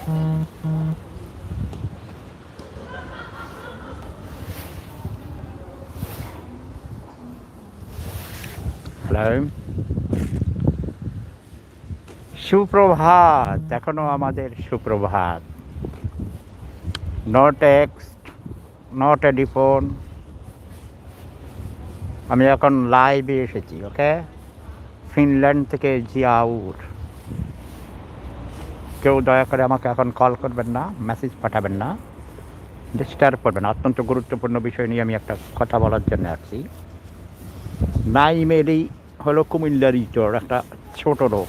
Hello সুপ্রভাত, এখনও আমাদের সুপ্রভাত। নো টেক্সট নো টেলিফোন আমি এখন লাইভে এসেছি ওকে ফিনল্যান্ড থেকে জিয়াউর। কেউ দয়া করে আমাকে এখন কল করবেন না মেসেজ পাঠাবেন না। ডিস্টার্ব করবেন অত্যন্ত গুরুত্বপূর্ণ বিষয় নিয়ে আমি একটা কথা বলার জন্য আসছি। নাইমেরি হলো কুমিল্লার ইচর একটা ছোট লোক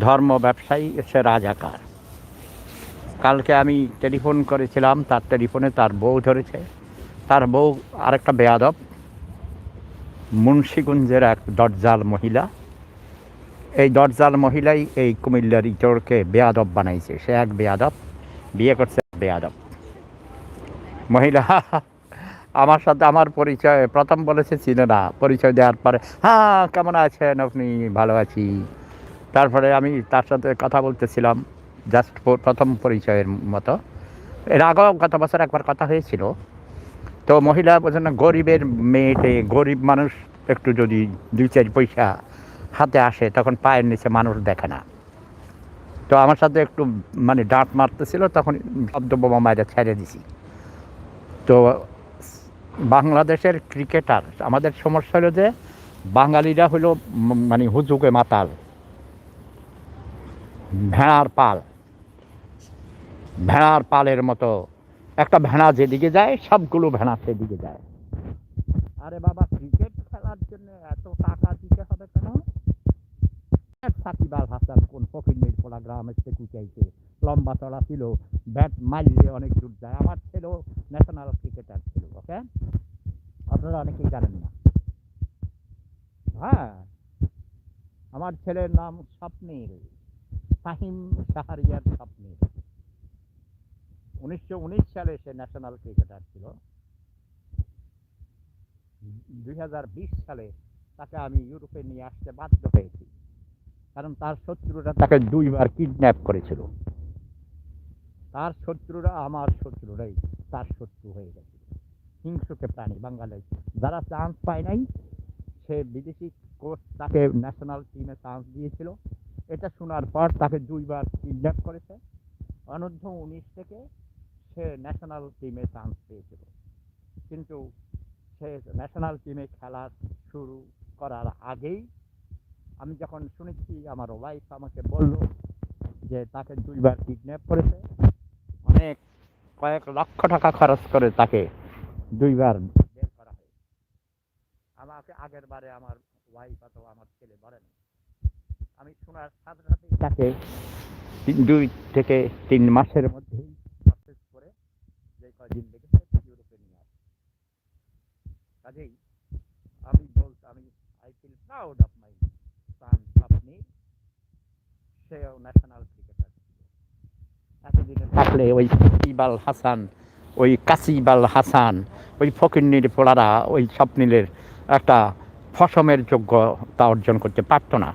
ধর্ম ব্যবসায়ী এসে রাজাকার। কালকে আমি টেলিফোন করেছিলাম, তার টেলিফোনে তার বউ ধরেছে। তার বউ আরেকটা বেয়াদব। মুন্সীগঞ্জের এক দরজাল মহিলা। এই দরজাল মহিলাই এই কুমিল্লার ইচরকে বেয়াদব বানাইছে। সে এক বেয়াদব, বিয়ে করছে বেয়াদব। মহিলা, আমার সাথে আমার পরিচয়, প্রথম বলেছে চিনে না, পরিচয় দেওয়ার পরে হ্যাঁ কেমন আছেন আপনি? ভালো আছি। তারপরে আমি তার সাথে কথা বলতেছিলাম জাস্ট প্রথম পরিচয়ের মতো। এর আগেও গত বছর একবার কথা হয়েছিল। তো মহিলা বলছেন, গরিবের মেয়েটে গরিব মানুষ একটু যদি দুই চার পয়সা হাতে আসে, তখন পায়ের নিচে মানুষ দেখে না। তো আমার সাথে একটু মানে ডাঁট মারতেছিল, তখন শব্দ বোমা মায়েরা ছেড়ে দিছি। তো বাংলাদেশের ক্রিকেটার, আমাদের সমস্যা হলো যে, বাঙালিরা হলো মানে হুজুকে মাতাল। ভেড়ার পাল। ভেড়ার পালের মতো। একটা ভেড়া যেদিকে যায়, সবগুলো ভেড়া সেদিকে যায়। আরে বাবা, ক্রিকেট খেলার জন্য এত টাকা দিতে হবে কেন সাকিব আল হাসান কোন ফকির পোলা গ্রাম এসে কুচাইছে। লম্বা চড়া ছিল, ব্যাট মারলে অনেক দূর যায়। আমার ছেলেও ন্যাশনাল ক্রিকেটার ছিল ওকে আপনারা অনেকেই জানেন না। হ্যাঁ আমার ছেলের নাম স্বপ্নীল ফাহিম সাহারিয়ার স্বপ্নীল। উনিশশো উনিশ সালে সে ন্যাশনাল ক্রিকেটার ছিল। দুই হাজার বিশ সালে তাকে আমি ইউরোপে নিয়ে আসতে বাধ্য হয়েছি। কারণ তার শত্রুরা তাকে দুইবার কিডন্যাপ করেছিল। তার শত্রুরা আমার শত্রুরাই, তার শত্রু হয়ে গেছে। হিংসুকে প্রাণী, বাঙালি। যারা চান্স পায় নাই, সে বিদেশি কোচ তাকে ন্যাশনাল টিমে চান্স দিয়েছিল। এটা শোনার পর তাকে দুইবার কিডন্যাপ করেছে। অনূর্ধ্ব উনিশ থেকে সে ন্যাশনাল টিমে চান্স পেয়েছিল। কিন্তু সে ন্যাশনাল টিমে খেলা শুরু করার আগেই আমি যখন শুনেছি, আমার ওয়াইফ আমাকে বলল যে তাকে দুইবার কিডন্যাপ করেছে। অনেক কয়েক লক্ষ টাকা খরচ করে তাকে দুইবার বের করা হয় আমাকে আগের বারে আমার ওয়াইফ অথবা আমার ছেলে বলেন। আমি শোনার সাথে সাথেই তাকে দুই থেকে তিন মাসের মধ্যেই করে যে কয়দিন লেগেছে ইউরোপে নিয়ে আসে। কাজেই আমি বলতে আমি I feel proud of my আপনি ন্যাশনাল ক্রিকেটার এতদিনে থাকলে ওই ইবাল হাসান, ওই কাসিবাল হাসান, ওই ফকিন্নির পোড়ারা ওই স্বপ্নিলের একটা ফসমের যোগ্যতা অর্জন করতে পারতো না।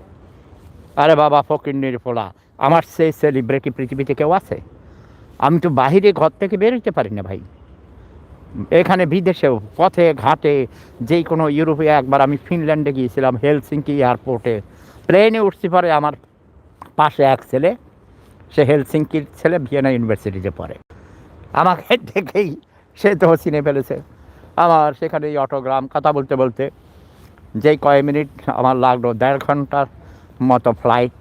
আরে বাবা, ফকিন্নির পোড়া আমার সেই সেলিব্রিটি পৃথিবীতে কেউ আছে? আমি তো বাহিরে ঘর থেকে বেরোতে পারি না ভাই। এখানে বিদেশেও, পথে, ঘাটে, যেই কোনো ইউরোপে একবার আমি ফিনল্যান্ডে গিয়েছিলাম, হেলসিঙ্কি এয়ারপোর্টে। প্লেনে উঠছি পরে আমার পাশে এক ছেলে, সে হেলসিঙ্কির ছেলে, ভিয়েনা ইউনিভার্সিটিতে পড়ে। আমাকে দেখেই সে তো চিনে ফেলেছে। আমার সেখানে এই অটোগ্রাম কথা বলতে বলতে যেই কয় মিনিট আমার লাগল, দেড় ঘণ্টার মতো ফ্লাইট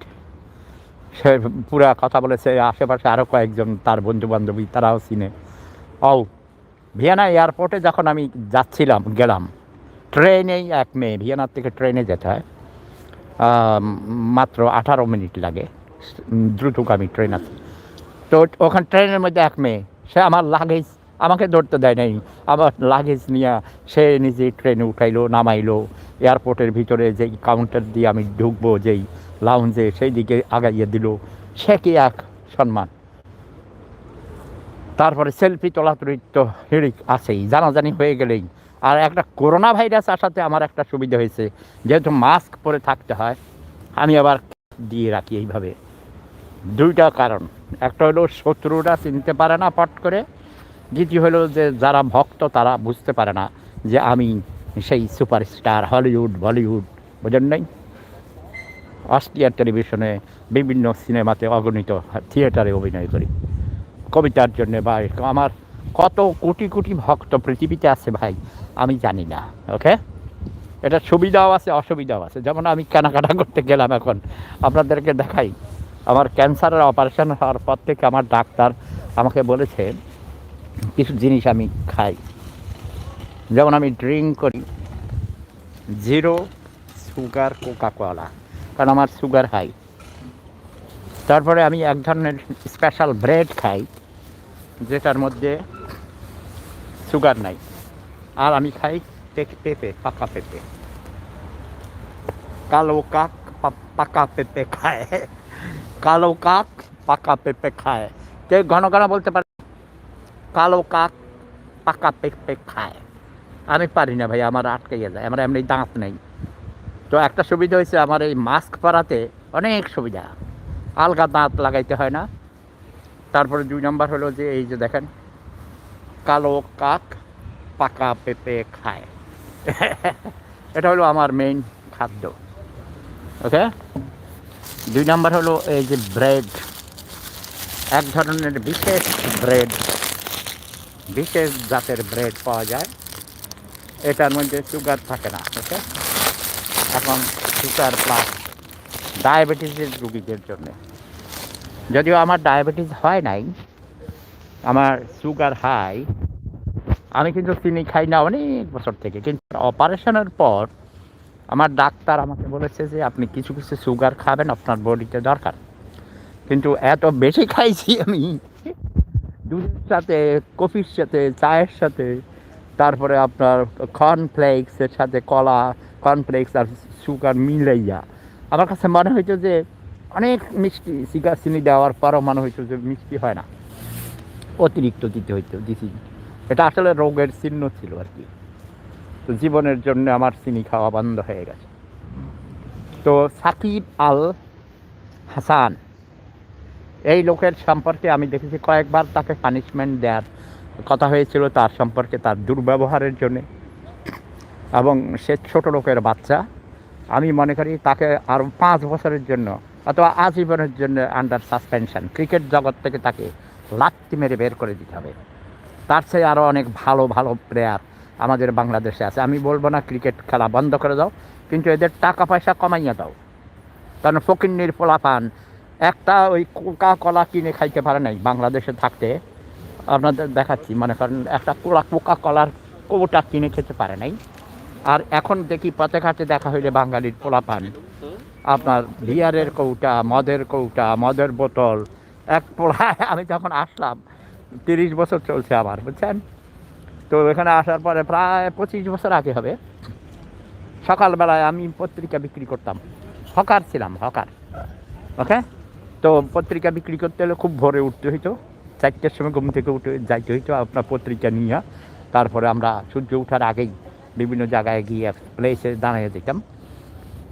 সে পুরা কথা বলেছে, আশেপাশে আরও কয়েকজন তার বন্ধু বান্ধবী তারাও চিনে। ও ভিয়েনা এয়ারপোর্টে যখন আমি যাচ্ছিলাম, গেলাম ট্রেনেই এক মেয়ে, ভিয়েনার থেকে ট্রেনে যেতে হয়। মাত্র আঠারো মিনিট লাগে। দ্রুতগামী ট্রেন আছে। তো ওখানে ট্রেনের মধ্যে এক মেয়ে, সে আমার লাগেজ আমাকে ধরতে দেয় নাই। আমার লাগেজ নিয়ে সে নিজে ট্রেনে উঠাইলো, নামাইলো। এয়ারপোর্টের ভিতরে যেই কাউন্টার দিয়ে আমি ঢুকবো, যেই লাউঞ্জে সেই দিকে আগাইয়ে দিল। সে কি এক সম্মান? তারপরে সেলফি তোলাতুলি তো হিড়িক আছেই, জানাজানি হয়ে গেলেই। আর একটা করোনা ভাইরাস আসাতে আমার একটা সুবিধা হয়েছে, যেহেতু মাস্ক পরে থাকতে হয়, আমি আবার দিয়ে রাখি এইভাবে। দুইটা কারণ। একটা হলো শত্রুরা চিনতে পারে না পট করে। দ্বিতীয় হলো যে যারা ভক্ত, তারা বুঝতে পারে না যে আমি সেই সুপারস্টার হলিউড বলিউড বোঝেন নাই? অস্ট্রিয়ার টেলিভিশনে বিভিন্ন সিনেমাতে অগণিত থিয়েটারে অভিনয় করি। কবিতার জন্য বা আমার কত কোটি কোটি ভক্ত পৃথিবীতে আছে ভাই, আমি জানি না, ওকে? এটা সুবিধাও আছে, অসুবিধাও আছে। যেমন আমি কেনাকাটা করতে গেলাম এখন, আপনাদেরকে দেখাই। আমার ক্যান্সারের অপারেশন হওয়ার পর থেকে আমার ডাক্তার আমাকে বলেছে, কিছু জিনিস আমি খাই। যেমন আমি ড্রিঙ্ক করি জিরো সুগার কোকা কোলা কারণ আমার সুগার হাই তারপরে আমি এক ধরনের স্পেশাল ব্রেড খাই, যেটার মধ্যে সুগার নাই। আর আমি খাই পেঁপে, পাকা পেঁপে। কালো কাক পাকা পেঁপে খায়। কালো কাক পাকা পেঁপে খায়। কে ঘন ঘন বলতে পারে, কালো কাক পাকা পেঁপে খায়। আমি পারি না ভাই, আমার আটকে যায়, আমার এমনি দাঁত নেই। তো একটা সুবিধা হয়েছে আমার এই মাস্ক পরাতে অনেক সুবিধা। আলগা দাঁত লাগাইতে হয় না। তারপরে দুই নম্বর হলো যে, এই যে দেখেন কালো কাক পাকা পেঁপে খায়। এটা হলো আমার মেইন খাদ্য। ওকে দুই নম্বর হলো এই যে ব্রেড এক ধরনের বিশেষ ব্রেড বিশেষ জাতের ব্রেড পাওয়া যায়। এটার মধ্যে সুগার থাকে না ওকে এখন সুগার প্লাস ডায়াবেটিসের রুগীদের জন্য। যদিও আমার ডায়াবেটিস হয় নাই আমার সুগার হাই আমি কিন্তু চিনি খাই না অনেক বছর থেকে, কিন্তু অপারেশনের পর আমার ডাক্তার আমাকে বলেছে যে আপনি কিছু কিছু সুগার খাবেন, আপনার বডিতে দরকার। কিন্তু এত বেশি খাইছি আমি, দুধের সাথে, কফির সাথে, চায়ের সাথে, তারপরে আপনার কর্নফ্লেক্সের সাথে কলা কর্নফ্লেক্স আর সুগার মিলাইয়া। আমার কাছে মনে হইতো যে অনেক মিষ্টি সিগা চিনি দেওয়ার পরও মনে হইতো যে মিষ্টি হয় না। অতিরিক্ত দিতে হইতো দিছি এটা আসলে রোগের চিহ্ন ছিল আর কি। তো জীবনের জন্য আমার চিনি খাওয়া বন্ধ হয়ে গেছে। তো সাকিব আল হাসান, এই লোকের সম্পর্কে আমি দেখেছি কয়েকবার তাকে পানিশমেন্ট দেওয়ার কথা হয়েছিল তার সম্পর্কে, তার দুর্ব্যবহারের জন্য। এবং সে ছোট লোকের বাচ্চা। আমি মনে করি তাকে আরও পাঁচ বছরের জন্য অথবা আজীবনের জন্য আন্ডার সাসপেনশন ক্রিকেট জগৎ থেকে তাকে লাত্তি মেরে বের করে দিতে হবে। তার চেয়ে আরও অনেক ভালো ভালো প্লেয়ার আমাদের বাংলাদেশে আছে। আমি বলব না ক্রিকেট খেলা বন্ধ করে দাও, কিন্তু এদের টাকা পয়সা কমাইয়া দাও। কারণ ফকিন্নির পোলাপান একটা ওই কোকা কলা কিনে খাইতে পারে নাই বাংলাদেশে থাকতে। আপনাদের দেখাচ্ছি, মনে করেন একটা কোলা কোকা কলার কৌটা কিনে খেতে পারে নাই। আর এখন দেখি পথে ঘাটে দেখা হইলে বাঙালির পোলাপান। আপনার বিয়ারের কৌটা, মদের কৌটা, মদের বোতল এক পোড়ায় আমি যখন আসলাম, তিরিশ বছর চলছে আমার বুঝছেন? তো এখানে আসার পরে প্রায় পঁচিশ বছর আগে হবে। সকালবেলায় আমি পত্রিকা বিক্রি করতাম। হকার ছিলাম, হকার। ওকে? তো পত্রিকা বিক্রি করতে হলে খুব ভোরে উঠতে হইতো। চারটের সময় ঘুম থেকে উঠে যাইতে হইতো আপনার পত্রিকা নিয়ে। তারপরে আমরা সূর্য ওঠার আগেই বিভিন্ন জায়গায় গিয়ে প্লেসে দাঁড়িয়ে যেতাম।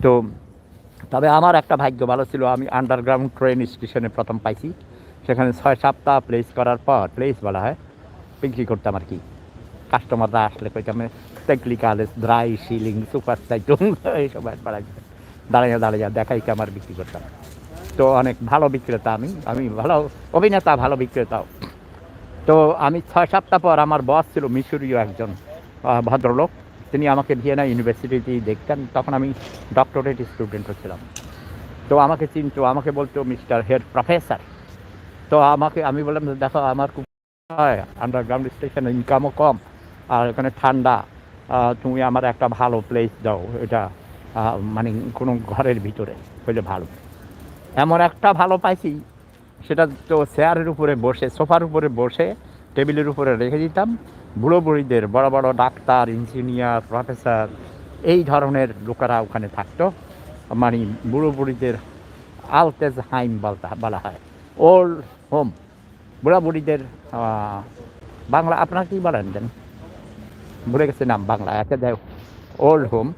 তো তবে আমার একটা ভাগ্য ভালো ছিল, আমি আন্ডারগ্রাউন্ড ট্রেন স্টেশনে প্রথম পাইছি। সেখানে ছয় সপ্তাহ প্লেস করার পর প্লেস বলা হয়, বিক্রি করতাম আর কি। কাস্টমাররা আসলে কইতাম টেকনিক্যালেস ড্রাই সিলিং সুপার সাইটুং এইসব বাড়াই দাঁড়িয়ে দাঁড়িয়ে দেখাই আমার বিক্রি করতাম। তো অনেক ভালো বিক্রেতা আমি আমি ভালো, অভিনেতা ভালো বিক্রেতাও তো আমি ছয় সপ্তাহ পর আমার বস ছিল মিশরীয় একজন ভদ্রলোক। তিনি আমাকে ভিয়েনা ইউনিভার্সিটিতে দেখতেন। তখন আমি ডক্টরেট স্টুডেন্ট হচ্ছিলাম তো আমাকে চিনতো, আমাকে বলতো, মিস্টার হেড প্রফেসর। তো আমাকে, আমি বললাম, দেখো, আমার খুব হয় আন্ডারগ্রাউন্ড স্টেশন ইনকামও কম, আর এখানে ঠান্ডা তুমি আমার একটা ভালো প্লেস দাও, এটা মানে কোনো ঘরের ভিতরে, হইলে ভালো। এমন একটা ভালো পাইছি, সেটা তো চেয়ারের উপরে বসে সোফার উপরে বসে টেবিলের উপরে রেখে দিতাম। বুড়ো বুড়িদের, বড় বড় ডাক্তার ইঞ্জিনিয়ার প্রফেসর এই ধরনের লোকেরা ওখানে থাকতো। মানে বুড়ো বুড়িদের আলতেজ হাইম বলতা, বলা হয়। ওল্ড হোম বুড়া বুড়িদের বাংলা, আপনার কি বলেন দেন? ভুলে গেছে নাম, বাংলা, একে দেয় ওল্ড হোম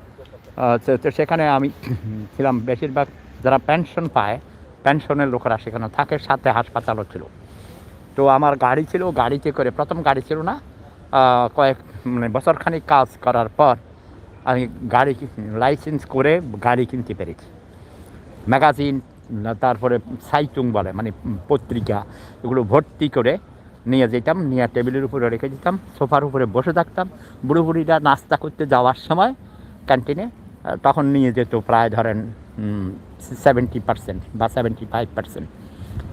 তো সেখানে আমি ছিলাম। বেশিরভাগ যারা পেনশন পায় পেনশনের লোকেরা সেখানে থাকে, সাথে হাসপাতালও ছিল। তো আমার গাড়ি ছিল, গাড়িতে করে, প্রথম গাড়ি ছিল না কয়েক মানে বছরখানিক কাজ করার পর আমি গাড়ি, লাইসেন্স করে গাড়ি কিনতে পেরেছি। ম্যাগাজিন তারপরে সাইটুং বলে মানে পত্রিকা, এগুলো ভর্তি করে নিয়ে যেতাম, নিয়ে টেবিলের উপরে রেখে দিতাম, সোফার উপরে বসে থাকতাম। বুড়ো বুড়িরা নাস্তা করতে যাওয়ার সময় ক্যান্টিনে তখন নিয়ে যেত প্রায় ধরেন সেভেন্টি পার্সেন্ট বা সেভেন্টি ফাইভ পার্সেন্ট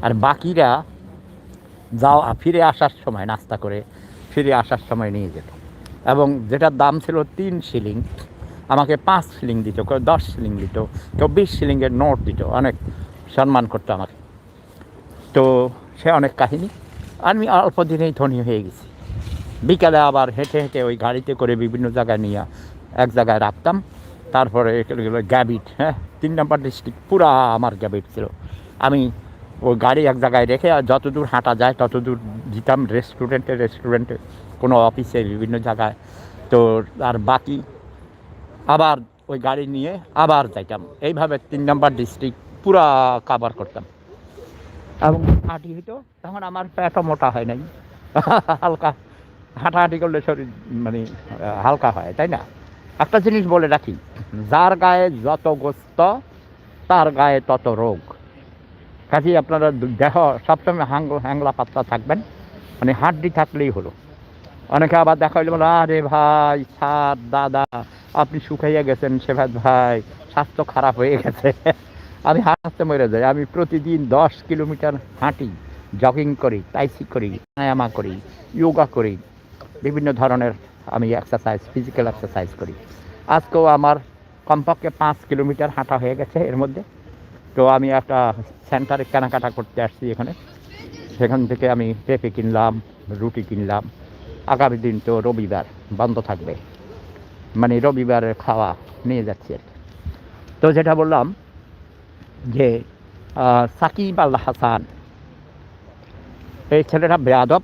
আর বাকিরা যাওয়া, ফিরে আসার সময় নাস্তা করে, ফিরে আসার সময় নিয়ে যেত। এবং যেটার দাম ছিল তিন শিলিং আমাকে পাঁচ শিলিং দিত, কেউ দশ শিলিং দিত, কেউ বিশ শিলিংয়ের নোট দিত, অনেক সম্মান করতো আমাকে। তো সে অনেক কাহিনী। আমি অল্প দিনেই ধনী হয়ে গেছি। বিকালে আবার হেঁটে হেঁটে ওই গাড়িতে করে বিভিন্ন জায়গায় নিয়ে এক জায়গায় রাখতাম। তারপরে গ্যাবিট হ্যাঁ তিন নম্বর ডিস্ট্রিক্ট, পুরা আমার গ্যাবিট ছিল। আমি ওই গাড়ি এক জায়গায় রেখে আর যত দূর হাঁটা যায় তত দূর দিতাম রেস্টুরেন্টে রেস্টুরেন্টে, কোনো অফিসে, বিভিন্ন জায়গায়। তো আর বাকি আবার ওই গাড়ি নিয়ে আবার যাইতাম। এইভাবে তিন নম্বর ডিস্ট্রিক্ট পুরা কাভার করতাম। এবং হাঁটি হইতো, তখন আমার পেটও মোটা হয় নাই। হালকা হাঁটাহাঁটি করলে শরীর মানে হালকা হয়, তাই না? একটা জিনিস বলে রাখি, যার গায়ে যত গোস্ত, তার গায়ে তত রোগ। কাজেই আপনারা দেহ সবসময় হাঙ্গ, হ্যাংলা পাত্তা থাকবেন। মানে হাড্ডি থাকলেই হলো। অনেকে আবার দেখা হইলে বলে, আরে ভাই স্যার দাদা। আপনি শুকাইয়া গেছেন সেভাত ভাই, স্বাস্থ্য খারাপ হয়ে গেছে। আমি হাঁটতে মরে যাই, আমি প্রতিদিন দশ কিলোমিটার হাঁটি জগিং করি তাইসি করি, প্রাণায়ামা করি যোগা করি, বিভিন্ন ধরনের আমি এক্সারসাইজ ফিজিক্যাল এক্সারসাইজ করি। আজকেও আমার কমপক্ষে পাঁচ কিলোমিটার হাঁটা হয়ে গেছে এর মধ্যে। তো আমি একটা সেন্টারে কেনাকাটা করতে আসছি এখানে। সেখান থেকে আমি পেঁপে কিনলাম, রুটি কিনলাম। আগামী দিন তো রবিবার, বন্ধ থাকবে। মানে রবিবারের খাওয়া নিয়ে যাচ্ছি আর। তো যেটা বললাম যে সাকিব আল হাসান, এই ছেলেটা বেয়াদব,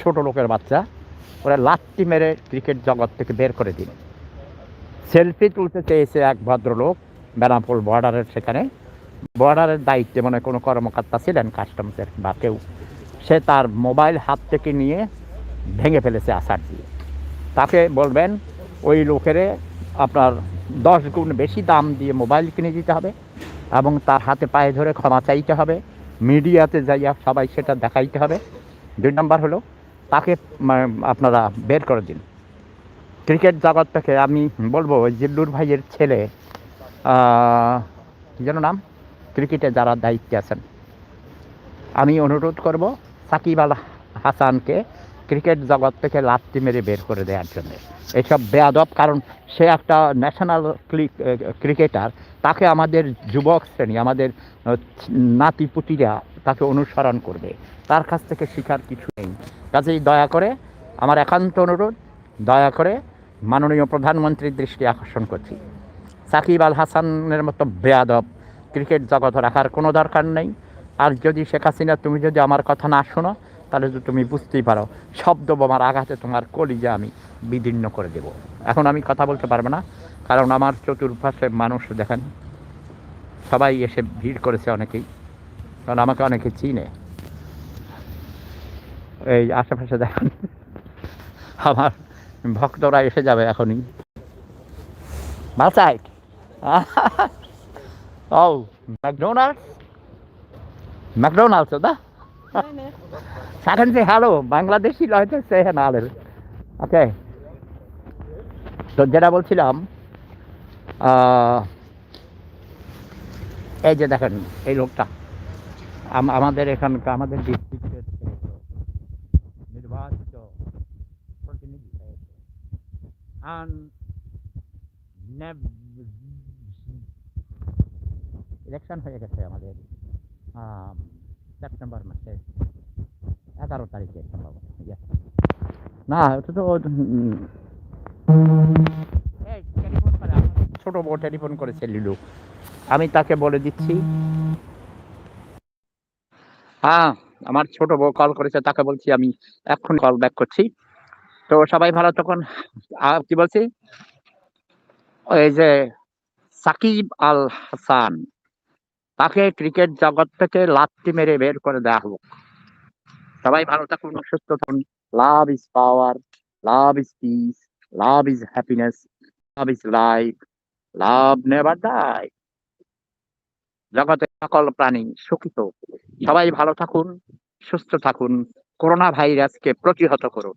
ছোট লোকের বাচ্চা, ওরা লাত্তি মেরে ক্রিকেট জগৎ থেকে বের করে দিন সেলফি তুলতে চেয়েছে এক ভদ্রলোক বেনাপোল বর্ডারের সেখানে। বর্ডারের দায়িত্বে মানে কোনো কর্মকর্তা ছিলেন কাস্টমসের বা কেউ। সে তার মোবাইল হাত থেকে নিয়ে ভেঙে ফেলেছে আসার দিয়ে। তাকে বলবেন ওই লোকেরে আপনার দশ গুণ বেশি দাম দিয়ে মোবাইল কিনে দিতে হবে এবং তার হাতে পায়ে ধরে ক্ষমা চাইতে হবে। মিডিয়াতে যাইয়া সবাই সেটা দেখাইতে হবে। দুই নম্বর হলো তাকে মানে, আপনারা বের করে দিন। ক্রিকেট জগৎ থেকে আমি বলব জিল্লুর ভাইয়ের ছেলে যেন নাম? ক্রিকেটে যারা দায়িত্বে আছেন। আমি অনুরোধ করব সাকিব আল হাসানকে ক্রিকেট জগৎ থেকে লাত্তি মেরে বের করে দেওয়ার জন্য। এসব বেয়াদব, কারণ সে একটা ন্যাশনাল ক্রিকেটার তাকে আমাদের যুবক শ্রেণি, আমাদের নাতিপুতিরা তাকে অনুসরণ করবে। তার কাছ থেকে শেখার কিছু নেই। কাজেই দয়া করে আমার একান্ত অনুরোধ, দয়া করে মাননীয় প্রধানমন্ত্রীর দৃষ্টি আকর্ষণ করছি। সাকিব আল হাসানের মতো বেয়াদব ক্রিকেট জগৎ রাখার কোনো দরকার নেই। আর যদি শেখ হাসিনা, তুমি যদি আমার কথা না শোনো তাহলে তো তুমি বুঝতেই পারো শব্দ বোমার আঘাতে তোমার কলিজা আমি বিদীর্ণ করে দেব এখন আমি কথা বলতে পারব না কারণ আমার চতুর্পাশে মানুষ দেখেন সবাই এসে ভিড় করেছে অনেকেই কারণ আমাকে অনেকে চিনে এই আশেপাশে দেখেন আমার ভক্তরা এসে যাবে এখনই Mahlzeit. oh, McDonald's? McDonald's, oder? Sagen Sie Hallo, Bangladeshi Leute sehen alle. Okay. তো যেটা বলছিলাম এই যে দেখেন এই লোকটা আমাদের এখানকার আমাদের ডিস্ট্রিক্টের নির্বাচিত প্রতিনিধি আন ইলেকশন হয়ে গেছে আমাদের আম, সেপ্টেম্বর মাসে এগারো তারিখে সম্ভবত না ওটা তো ছোট বউ টেলিফোন করেছে লিলু। আমি তাকে বলে দিচ্ছি। হ্যাঁ আমার ছোট বউ কল করেছে তাকে বলছি আমি এখন কল ব্যাক করছি। তো সবাই ভালো তখন আহ, কি বলছি? এই যে সাকিব আল হাসান। তাকে ক্রিকেট জগৎ থেকে লাত্তি মেরে বের করে দেওয়া হোক। সবাই ভালো থাকুন, সুস্থ থাকুন। Love is power love is peace love is happiness love is life love never die জগতের সকল প্রাণী সুখিত। সবাই ভালো থাকুন, সুস্থ থাকুন। করোনা ভাইরাসকে প্রতিহত করুন।